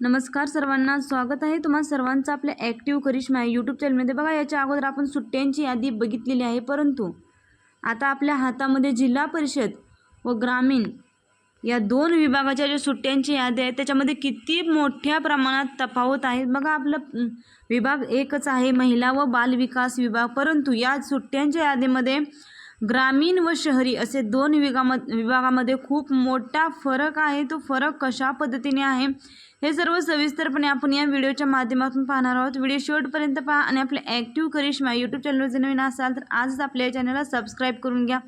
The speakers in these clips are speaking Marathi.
नमस्कार सर्वांना स्वागत आहे तुम्हा सर्वांचं आपल्या ॲक्टिव्ह करिश्मा यूट्यूब चॅनलमध्ये बघा याच्या अगोदर आपण सुट्ट्यांची यादी बघितलेली आहे परंतु आता आपल्या हातामध्ये जिल्हा परिषद व ग्रामीण या दोन विभागाच्या ज्या सुट्ट्यांची यादी आहे त्याच्यामध्ये किती मोठ्या प्रमाणात तफावत आहे. बघा आपलं विभाग एकच आहे महिला व बालविकास विभाग. परंतु या सुट्ट्यांच्या यादीमध्ये ग्रामीण व शहरी असे दोन विभागाम विभागामध्ये खूप मोठा फरक आहे. तो फरक कशा पद्धतीने आहे हे सर्व सविस्तरपणे आपण या व्हिडिओच्या माध्यमातून पाहणार आहोत. व्हिडिओ शेवटपर्यंत पहा आणि आपल्या ॲक्टिव्ह करिश्मा यूट्यूब चॅनलवर जर नवीन असाल तर आजच आपल्या या चॅनलला सबस्क्राईब करून घ्या.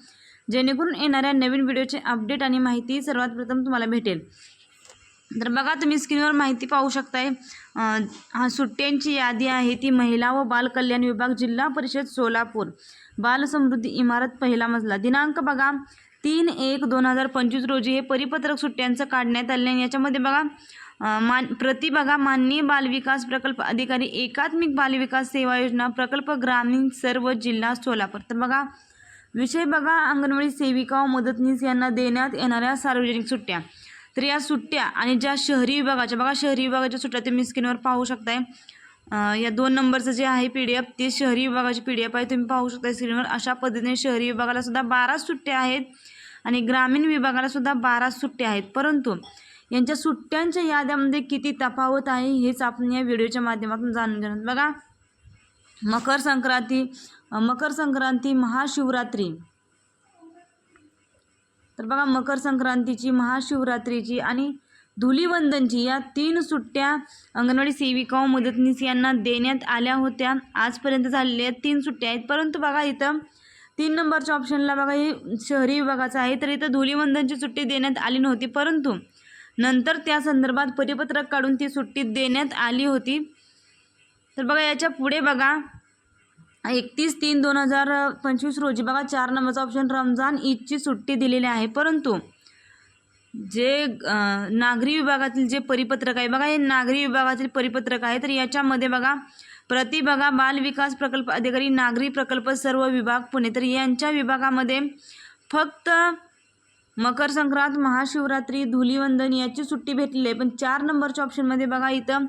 जेणेकरून येणाऱ्या नवीन व्हिडिओचे अपडेट आणि माहिती सर्वात प्रथम तुम्हाला भेटेल. तर बघा तुम्ही स्क्रीनवर माहिती पाहू शकताय हा सुट्ट्यांची यादी आहे. ती महिला व बाल कल्याण विभाग जिल्हा परिषद सोलापूर. बाल समृद्धी इमारत पहिला मजला. दिनांक बघा तीन एक दोन हजार पंचवीस रोजी हे परिपत्रक सुट्ट्यांचं काढण्यात आले आणि याच्यामध्ये बघा मान प्रति बघा माननीय बालविकास प्रकल्प अधिकारी एकात्मिक बालविकास सेवा योजना प्रकल्प ग्रामीण सर्व जिल्हा सोलापूर. तर बघा विषय बघा अंगणवाडी सेविका व मदतनीस यांना देण्यात येणाऱ्या सार्वजनिक सुट्ट्या. तर या सुट्ट्या आणि ज्या शहरी विभागाच्या बघा शहरी विभागाच्या सुट्ट्या तुम्ही स्क्रीनवर पाहू शकताय. या दोन नंबरचं जे आहे पी डी एफ ते शहरी विभागाची पी डी एफ आहे तुम्ही पाहू शकता स्क्रीनवर अशा पद्धतीने शहरी विभागाला सुद्धा बारा सुट्ट्या आहेत आणि ग्रामीण विभागाला सुद्धा बारा सुट्ट्या आहेत. परंतु यांच्या सुट्ट्यांच्या याद्यामध्ये किती तफावत आहे हेच आपण या व्हिडिओच्या माध्यमातून जाणून घेणार बघा मकर संक्रांती मकर संक्रांती महाशिवरात्री. तर बघा मकर संक्रांतीची महाशिवरात्रीची आणि धुलीवंदनची या तीन सुट्ट्या अंगणवाडी सेविका व मदतनीस यांना देण्यात आल्या होत्या. आजपर्यंत झालेल्या तीन सुट्ट्या आहेत. परंतु बघा इथं तीन नंबरच्या ऑप्शनला बघा हे शहरी विभागाचं आहे. तर इथं धुलीवंदनची सुट्टी देण्यात आली नव्हती. परंतु नंतर त्या संदर्भात परिपत्रक काढून ती सुट्टी देण्यात आली होती. तर बघा याच्यापुढे बघा एकतीस तीन दोन हजार पंचवीस रोजी बघा चार नंबरचा ऑप्शन रमजान ईदची सुट्टी दिलेली आहे. परंतु जे नागरी विभागातील जे परिपत्रक आहे बघा हे नागरी विभागातील परिपत्रक आहे. तर याच्यामध्ये बघा प्रति बघा बाल विकास प्रकल्प अधिकारी नागरी प्रकल्प सर्व विभाग पुणे. तर यांच्या विभागामध्ये फक्त मकर संक्रांत महाशिवरात्री धुलीवंदन याची सुट्टी भेटलेली आहे. पण चार नंबरच्या ऑप्शनमध्ये बघा इथं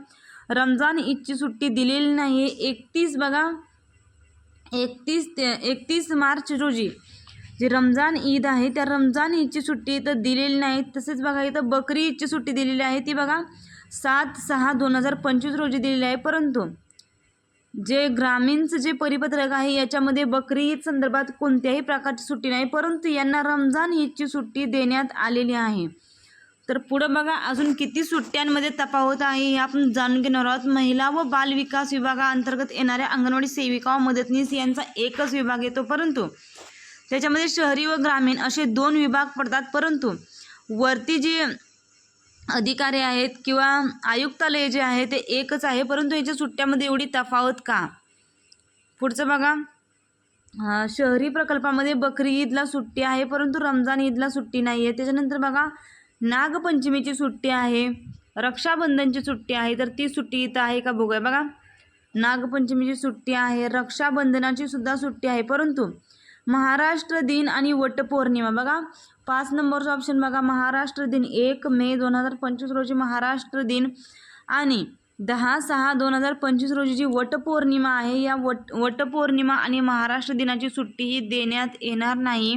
रमजान ईदची सुट्टी दिलेली नाही आहे एकतीस बघा एकतीस ते एकतीस मार्च रोजी जे रमजान ईद आहे त्या रमजान ईदची सुट्टी इथं दिलेली नाही. तसेच बघा इथं बकरी ईदची सुट्टी दिलेली आहे. ती बघा सात सहा दोन हजार पंचवीस रोजी दिलेली आहे. परंतु जे ग्रामीणचं जे परिपत्रक आहे याच्यामध्ये बकरी ईद संदर्भात कोणत्याही प्रकारची सुट्टी नाही. परंतु यांना रमजान ईदची सुट्टी देण्यात आलेली आहे. तर पुढं बघा अजून किती सुट्ट्यांमध्ये तफावत आहे हे आपण जाणून घेणार आहोत. महिला व बाल विकास विभागाअंतर्गत येणाऱ्या अंगणवाडी सेविका व मदतनीस यांचा एकच विभाग येतो परंतु त्याच्यामध्ये शहरी व ग्रामीण असे दोन विभाग पडतात परंतु वरती जे अधिकारी आहेत किंवा आयुक्तालय जे आहे ते एकच आहे परंतु याच्या सुट्ट्यामध्ये एवढी तफावत का? पुढचं बघा शहरी प्रकल्पामध्ये बकरी ईदला सुट्टी आहे परंतु रमजान ईदला सुट्टी नाही आहे त्याच्यानंतर बघा नागपंचमीची सुट्टी आहे रक्षाबंधनची सुट्टी आहे तर ती सुट्टी इथं आहे का बघूया. बघा नागपंचमीची सुट्टी आहे रक्षाबंधनाची सुद्धा सुट्टी आहे. परंतु महाराष्ट्र दिन आणि वटपौर्णिमा बघा पाच नंबरचा ऑप्शन बघा. महाराष्ट्र दिन एक मे दोन हजार पंचवीस रोजी महाराष्ट्र दिन आणि दहा सहा दोन हजार पंचवीस रोजी जी वटपौर्णिमा आहे या वट वटपौर्णिमा आणि महाराष्ट्र दिनाची सुट्टी ही देण्यात येणार नाही.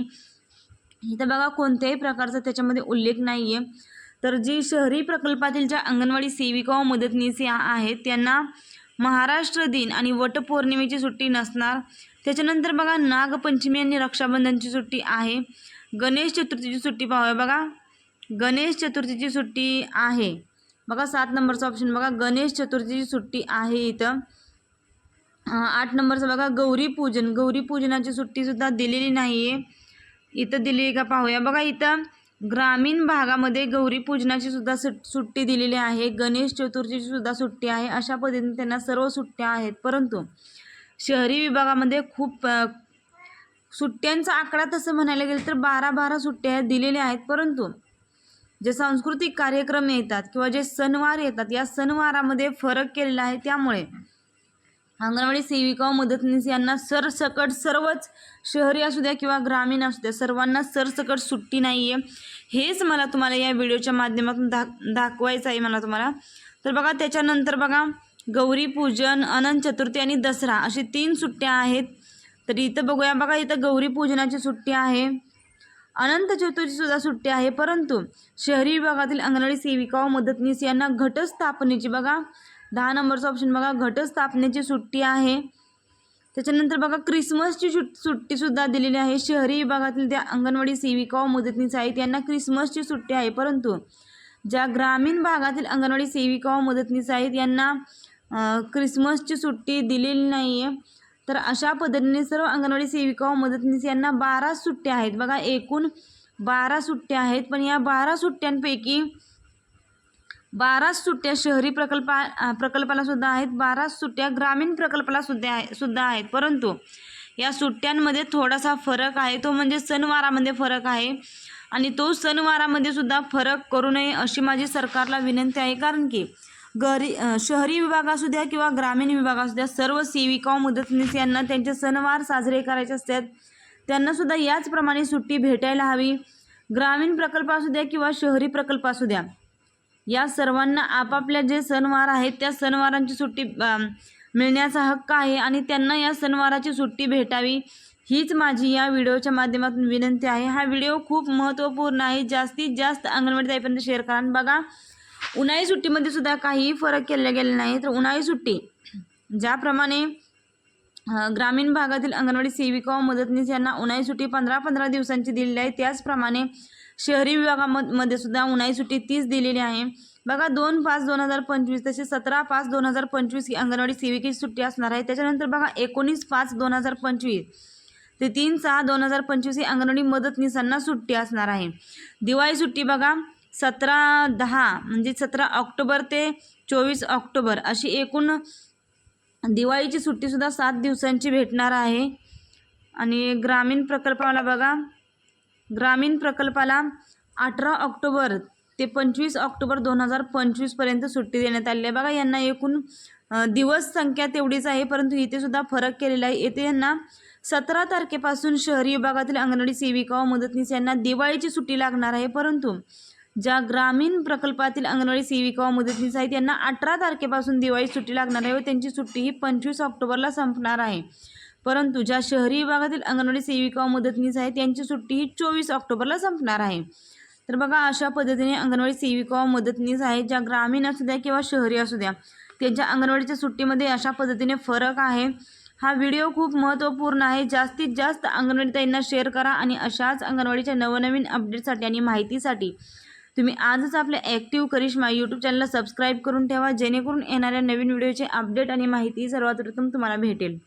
इथं बघा कोणत्याही प्रकारचा त्याच्यामध्ये उल्लेख नाही आहे तर जी शहरी प्रकल्पातील ज्या अंगणवाडी सेविका व मदतनीस या आहेत त्यांना महाराष्ट्र दिन आणि वटपौर्णिमेची सुट्टी नसणार. त्याच्यानंतर बघा नागपंचमी आणि रक्षाबंधनची सुट्टी आहे. गणेश चतुर्थीची सुट्टी पाहूया बघा. गणेश चतुर्थीची सुट्टी आहे. बघा सात नंबरचा ऑप्शन बघा. गणेश चतुर्थीची सुट्टी आहे इथं. आठ नंबरचं बघा गौरी पूजन गौरी पूजनाची सुट्टीसुद्धा दिलेली नाही आहे इथं दिली का पाहूया. बघा इथं ग्रामीण भागामध्ये गौरी पूजनाची सुद्धा सुट सुट्टी दिलेली आहे. गणेश चतुर्थीची सुद्धा सुट्टी आहे. अशा पद्धतीने त्यांना सर्व सुट्ट्या आहेत. परंतु शहरी विभागामध्ये खूप सुट्ट्यांचा आकडा तसं म्हणायला गेलं तर बारा बारा सुट्ट्या दिलेल्या आहेत. परंतु जे सांस्कृतिक कार्यक्रम येतात किंवा जे सणवार येतात या सणवारामध्ये फरक केलेला आहे. त्यामुळे अंगणवाडी सेविका व मदतनीस यांना सरसकट सर्वच शहरी असू द्या किंवा ग्रामीण असू द्या सर्वांना सरसकट सुट्टी नाही आहे हेच मला तुम्हाला या व्हिडिओच्या माध्यमातून दाख दाखवायचं आहे मला तुम्हाला. तर बघा त्याच्यानंतर बघा गौरी पूजन अनंत चतुर्थी आणि दसरा अशी तीन सुट्ट्या आहेत. तर इथं बघूया बघा इथं गौरी पूजनाची सुट्टी आहे. अनंत चतुर्थीसुद्धा सुट्टी आहे. परंतु शहरी विभागातील अंगणवाडी सेविका व मदतनीस यांना घटस्थापनेची बघा दहा नंबरचं ऑप्शन बघा. घटस्थापनेची सुट्टी आहे. त्याच्यानंतर बघा क्रिसमसची सुट सुट्टीसुद्धा दिलेली आहे. शहरी विभागातील त्या अंगणवाडी सेविका व मदतनीस आहेत. यांना क्रिसमसची सुट्टी आहे. परंतु ज्या ग्रामीण भागातील अंगणवाडी सेविका व मदतनीस आहेत यांना क्रिसमसची सुट्टी दिलेली नाही आहे तर अशा पद्धतीने सर्व अंगणवाडी सेविका व मदतनीस यांना बारा सुट्ट्या आहेत. बघा एकूण बारा सुट्ट्या आहेत. पण या बारा सुट्ट्यांपैकी बारा सुट्ट्या शहरी प्रकल्पा प्रकल्पाला सुद्धा आहेत. बारा सुट्ट्या ग्रामीण प्रकल्पाला सुद्धा आहे सुद्धा आहेत. परंतु या सुट्ट्यांमध्ये थोडासा फरक आहे. तो म्हणजे सणवारामध्ये फरक आहे. आणि तो सणवारामध्ये सुद्धा फरक करू नये अशी माझी सरकारला विनंती आहे. कारण की घरी शहरी विभाग असू द्या किंवा ग्रामीण विभाग असू द्या सर्व सेविका मदतनीस यांना त्यांचे सणवार साजरे करायचे असतात. त्यांनासुद्धा याचप्रमाणे सुट्टी भेटायला हवी. ग्रामीण प्रकल्प असू द्या किंवा शहरी प्रकल्प असू द्या. या सर्वांना आपापल्या जे सणवार आहेत त्या सणवारांची सुट्टी मिळण्याचा हक्क आहे आणि त्यांना या सणवाराची सुट्टी भेटावी हीच माझी या व्हिडिओच्या माध्यमातून विनंती आहे. हा व्हिडिओ खूप महत्त्वपूर्ण आहे. जास्तीत जास्त अंगणवाडी ताईपर्यंत शेअर करा. बघा उन्हाळी सुट्टीमध्ये सुद्धा काहीही फरक केला गेला नाही. तर उन्हाळी सुट्टी ज्याप्रमाणे ग्रामीण भागातील अंगणवाडी सेविका व मदतनीस यांना उन्हाळी सुट्टी पंधरा पंधरा दिवसांची दिलेली आहे त्याचप्रमाणे शहरी विभागामध्ये सुद्धा उन्हाळी सुट्टी तीच दिलेली आहे. बघा दोन पाच दोन हजार पंचवीस तसेच सतरा पाच दोन हजार पंचवीस ही अंगणवाडी सेविकेची सुट्टी असणार आहे. त्याच्यानंतर बघा एकोणीस पाच दोन हजार पंचवीस ते तीन सहा दोन हजार पंचवीस ही अंगणवाडी मदतनीसांना सुट्टी असणार आहे. दिवाळी सुट्टी बघा सतरा दहा म्हणजे सतरा ऑक्टोबर ते चोवीस ऑक्टोबर अशी एकूण दिवाळीची सुट्टीसुद्धा सात दिवसांची भेटणार आहे. आणि ग्रामीण प्रकल्पाला बघा ग्रामीण प्रकल्पाला अठरा ऑक्टोबर ते पंचवीस ऑक्टोबर दोन हजार पंचवीसपर्यंत सुट्टी देण्यात आली आहे. बघा यांना एकूण दिवस संख्या तेवढीच आहे परंतु इथे सुद्धा फरक केलेला आहे. येथे यांना सतरा तारखेपासून शहरी विभागातील अंगणवाडी सेविका व मदतनीस यांना दिवाळीची सुट्टी लागणार आहे. परंतु ज्या ग्रामीण प्रकल्पातील अंगणवाडी सेविका व मदतनीस आहेत त्यांना अठरा तारखेपासून दिवाळी सुट्टी लागणार आहे व त्यांची सुट्टी ही पंचवीस ऑक्टोबरला संपणार आहे. परंतु ज्या शहरी विभागातील अंगणवाडी सेविका व मदतनीस आहेत त्यांची सुट्टी ही चोवीस ऑक्टोबरला संपणार आहे. तर बघा अशा पद्धतीने अंगणवाडी सेविका व मदतनीस आहेत ज्या ग्रामीण असू द्या किंवा शहरी असू द्या त्यांच्या अंगणवाडीच्या सुट्टीमध्ये अशा पद्धतीने फरक आहे. हा व्हिडिओ खूप महत्त्वपूर्ण आहे. जास्तीत जास्त अंगणवाडी त्यांना शेअर करा आणि अशाच अंगणवाडीच्या नवनवीन अपडेटसाठी आणि माहितीसाठी तुम्ही आजच आपल्या ॲक्टिव्ह करिश्मा यूट्यूब चॅनलला सबस्क्राईब करून ठेवा जेणेकरून येणाऱ्या नवीन व्हिडिओचे अपडेट आणि माहिती सर्वात प्रथम तुम्हाला भेटेल.